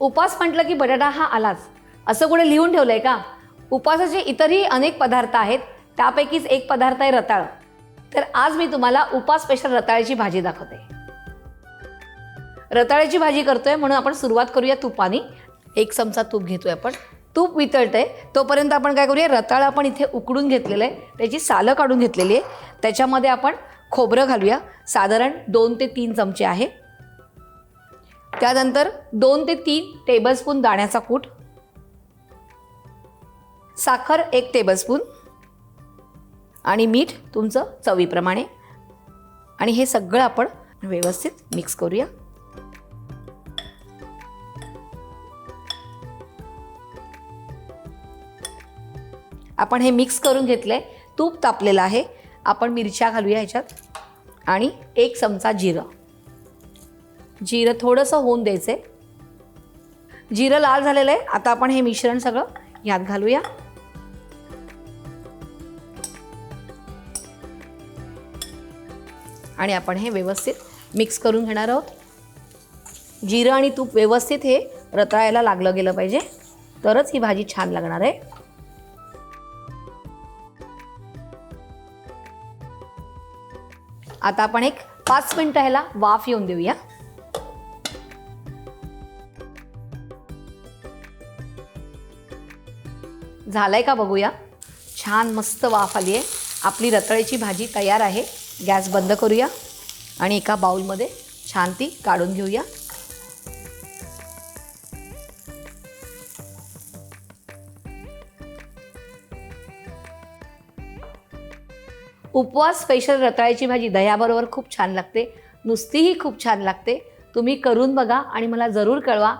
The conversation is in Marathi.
उपास म्हटलं की बटाटा हा आलाच. असं कुठे लिहून ठेवलं आहे का? उपासाचे इतरही अनेक पदार्थ आहेत त्यापैकीच एक पदार्थ आहे रताळ. तर आज मी तुम्हाला उपास स्पेशल रताळ्याची भाजी दाखवते. रताळ्याची भाजी करतोय म्हणून आपण सुरुवात करूया तुपानी. एक चमचा तूप घेतोय आपण. तूप वितळतंय तोपर्यंत आपण काय करूया रताळ आपण इथे उकडून घेतलेलं आहे त्याची सालं काढून घेतलेली आहे. त्याच्यामध्ये आपण खोबरं घालूया. साधारण दोन ते तीन चमचे आहे. त्यानंतर दोन ते तीन टेबलस्पून दाण्याचा कूट साखर एक टेबलस्पून आणि मीठ तुमचं चवीप्रमाणे. आणि हे सगळं आपण व्यवस्थित मिक्स करूया. आपण हे मिक्स करून घेतलंय. तूप तापलेलं आहे. आपण मिरच्या घालूया ह्याच्यात. आणि एक चमचा जिरं. जिरं थोडंसं होऊन द्यायचं आहे जिरं लाल झालेलं आहे. आता आपण हे मिश्रण सगळं यात घालूया. आणि आपण हे व्यवस्थित मिक्स करून घेणार आहोत. जिरं आणि तूप व्यवस्थित हे रताळायला लागलं गेलं पाहिजे. तरच ही भाजी छान लागणार आहे. आता आपण एक पाच मिनटं ह्याला वाफ येऊन देऊया. झालंय का बघूया. छान मस्त वाफ आली आहे. आपली रताळ्याची भाजी तयार आहे. गॅस बंद करूया. आणि एका बाउलमध्ये छान ती काढून घेऊया. उपवास स्पेशल रताळ्याची भाजी दह्याबरोबर खूप छान लागते. नुसतीही खूप छान लागते. तुम्ही करून बघा आणि मला जरूर कळवा.